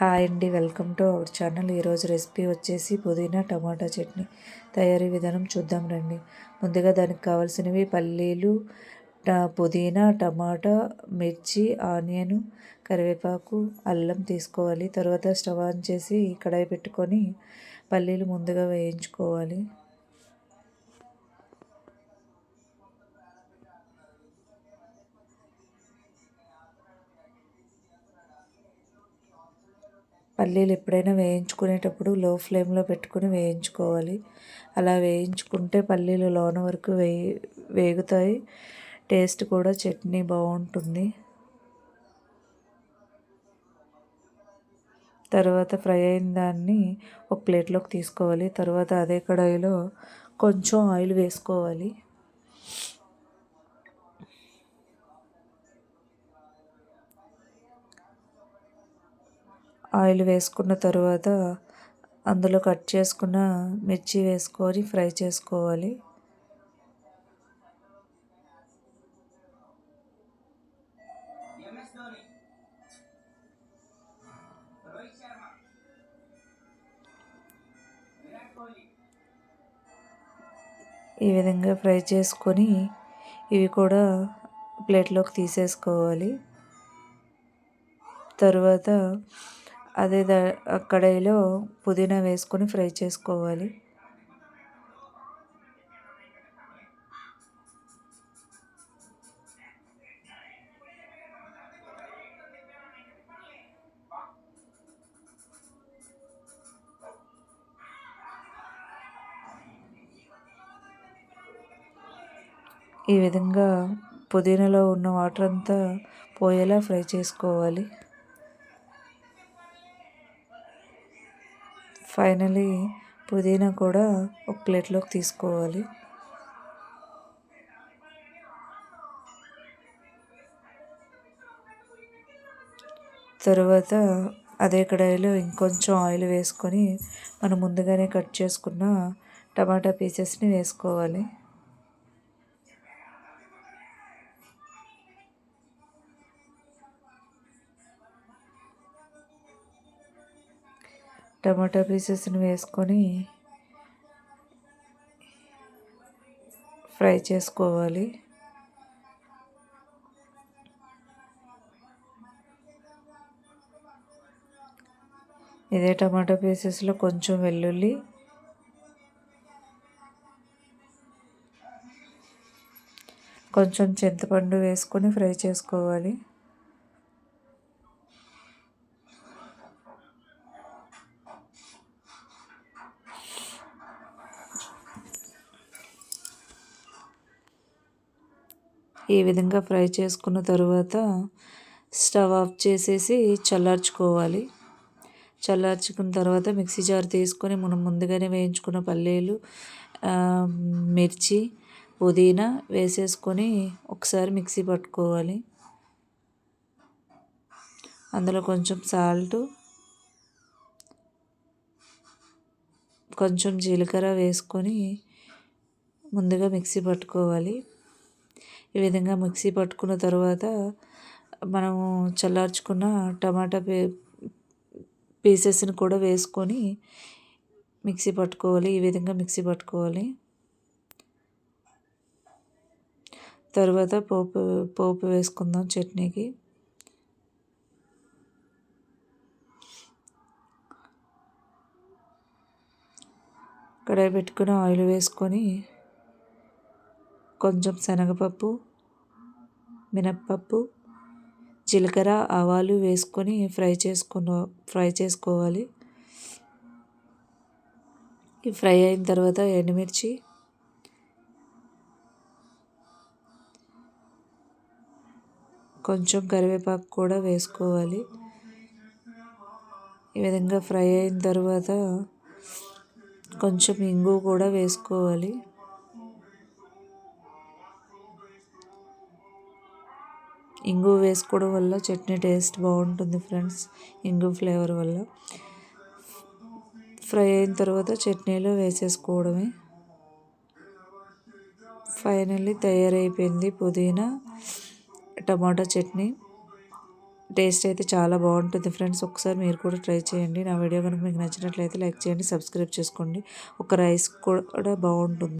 Hi అండి welcome to our channel. ఈరోజు recipe వచ్చేసి పుదీనా టమాటా చట్నీ. తయారీ విధానం చూద్దాం రండి. ముందుగా దానికి కావాల్సినవి పల్లీలు పుదీనా టమాటా మిర్చి ఆనియన్ కరివేపాకు అల్లం తీసుకోవాలి. తర్వాత స్టవ్ ఆన్ చేసి కడాయి పెట్టుకొని పల్లీలు ముందుగా వేయించుకోవాలి. పల్లీలు ఎప్పుడైనా వేయించుకునేటప్పుడు లో ఫ్లేమ్లో పెట్టుకుని వేయించుకోవాలి. అలా వేయించుకుంటే పల్లీలు లోన వరకు వేయి వేగుతాయి. టేస్ట్ కూడా చట్నీ బాగుంటుంది. తర్వాత ఫ్రై అయిన దాన్ని ఒక ప్లేట్లోకి తీసుకోవాలి. తర్వాత అదే కడాయిలో కొంచెం ఆయిల్ వేసుకోవాలి. ఆయిల్ వేసుకున్న తర్వాత అందులో కట్ చేసుకున్న మిర్చి వేసుకొని ఫ్రై చేసుకోవాలి. ఈ విధంగా ఫ్రై చేసుకొని ఇవి కూడా ప్లేట్లోకి తీసేసుకోవాలి. తరువాత అదే ద కడాయిలో పుదీనా వేసుకొని ఫ్రై చేసుకోవాలి. ఈ విధంగా పుదీనాలో ఉన్న వాటర్ అంతా పోయేలా ఫ్రై చేసుకోవాలి. ఫైనలీ పుదీనా కూడా ఒక ప్లేట్లోకి తీసుకోవాలి. తరువాత అదే కడాయిలో ఇంకొంచెం ఆయిల్ వేసుకొని మనం ముందుగానే కట్ చేసుకున్న టమాటా పీసెస్ని వేసుకోవాలి. టమాటా పీసెస్ని వేసుకొని ఫ్రై చేసుకోవాలి. ఇదే టమాటా పీసెస్లో కొంచెం వెల్లుల్లి కొంచెం చింతపండు వేసుకొని ఫ్రై చేసుకోవాలి. ఈ విధంగా ఫ్రై చేసుకున్న తర్వాత స్టవ్ ఆఫ్ చేసేసి చల్లార్చుకోవాలి. చల్లార్చుకున్న తర్వాత మిక్సీ జార్ తీసుకొని మనం ముందుగానే వేయించుకున్న పల్లీలు మిర్చి పుదీనా వేసేసుకొని ఒకసారి మిక్సీ పట్టుకోవాలి. అందులో కొంచెం సాల్ట్ కొంచెం జీలకర్ర వేసుకొని ముందుగా మిక్సీ పట్టుకోవాలి. ఈ విధంగా మిక్సీ పట్టుకున్న తర్వాత మనము చల్లార్చుకున్న టమాటా పే పీసెస్ని కూడా వేసుకొని మిక్సీ పట్టుకోవాలి. ఈ విధంగా మిక్సీ పట్టుకోవాలి. తర్వాత పోపు పోపు వేసుకుందాం చట్నీకి. కడాయి పెట్టుకుని ఆయిల్ వేసుకొని కొంచెం శనగపప్పు మినప్పప్పు జీలకర్ర ఆవాలు వేసుకొని ఫ్రై చేసుకున్న ఫ్రై చేసుకోవాలి. ఫ్రై అయిన తర్వాత ఎండుమిర్చి కొంచెం కరివేపాకు కూడా వేసుకోవాలి. ఈ విధంగా ఫ్రై అయిన తర్వాత కొంచెం ఇంగు కూడా వేసుకోవాలి. ఇంగు వేసుకోవడం వల్ల చట్నీ టేస్ట్ బాగుంటుంది ఫ్రెండ్స్ ఇంగు ఫ్లేవర్ వల్ల. ఫ్రై అయిన తర్వాత చట్నీలో వేసేసుకోవడమే. ఫైనల్లీ తయారైపోయింది పుదీనా టమాటా చట్నీ. టేస్ట్ అయితే చాలా బాగుంటుంది ఫ్రెండ్స్ ఒకసారి మీరు కూడా ట్రై చేయండి. నా వీడియో కనుక మీకు నచ్చినట్లయితే లైక్ చేయండి సబ్స్క్రైబ్ చేసుకోండి. ఒక రైస్ కూడా బాగుంటుంది.